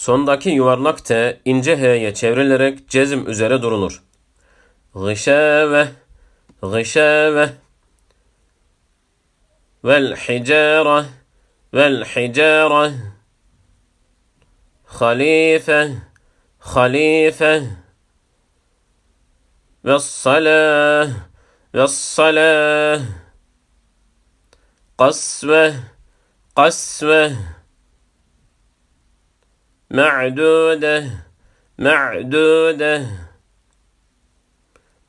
Sondaki yuvarlak T ince H'ye çevrilerek cezim üzere durulur. Gışeve, gışeve. Vel hicara, vel hicara. Halife, halife. Ve salah, ve salah. Kasve, kasve. Me'dude, me'dude.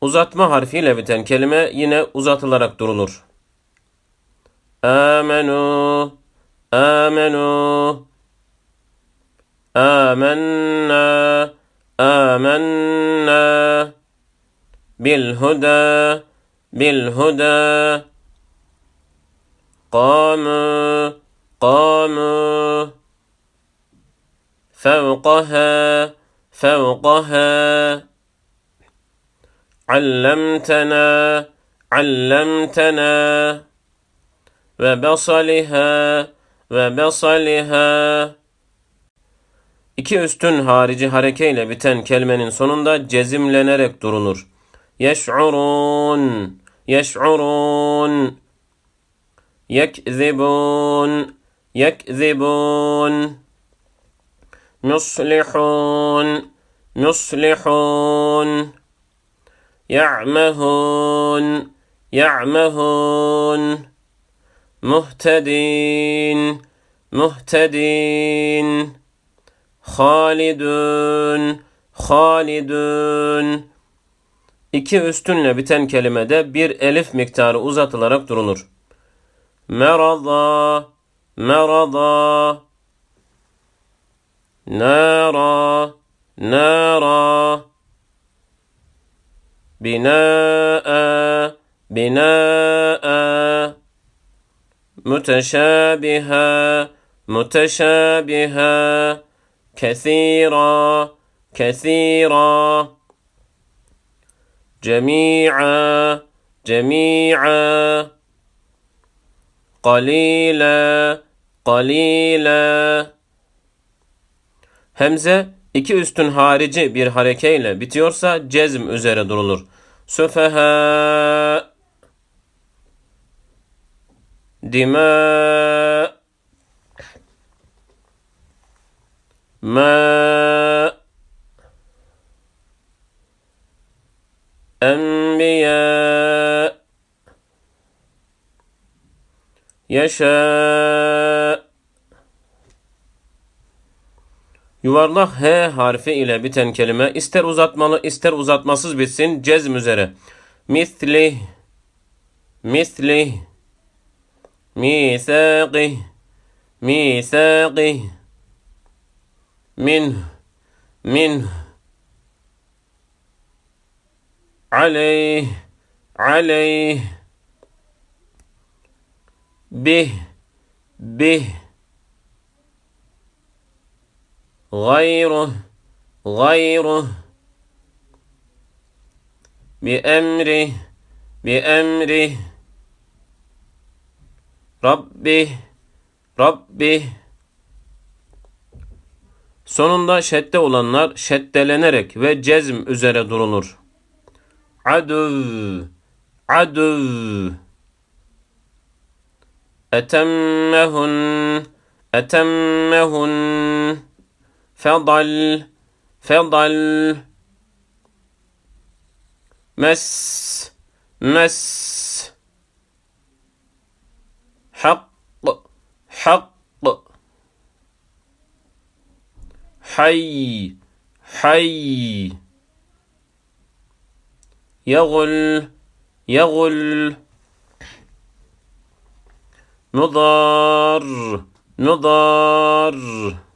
Uzatma harfiyle biten kelime yine uzatılarak durulur. Amenu, amenu. Amenna, amenna. Bil huda, bil huda. فوقها فوقها علمتنا علمتنا وبصلها وبصلها İki üstün harici harekeyle biten kelimenin sonunda cezimlenerek durulur. Yeş'urun, yeş'urun, يكذبون يكذبون مصلحون مصلحون يعمهون يعمهون مهتدين مهتدين خالدون خالدون İki üstünle biten kelimede bir elif miktarı uzatılarak durulur. مرضا مرضا نارا نارا. بناء بناء. متشابها متشابها. كثيرا كثيرا. جميعا جميعا. qalila qalila Hemze iki üstün harici bir harekeyle bitiyorsa cezm üzere durulur. Süfeha dima ma enbiya Yaşa. Yuvarlak H harfi ile biten kelime ister uzatmalı ister uzatmasız bitsin cezm üzere. Misli misli misaqi misaqi min min aleyh aleyh bih bih غيره غيره بأمره بأمره ربه ربه Sonunda şedde olanlar şeddelenerek ve cezm üzere durulur. Aduv, aduv. أتمهن أتمهن فضل فضل. مس مس. حق حق. حي حي. يغل يغل. نضار نضار.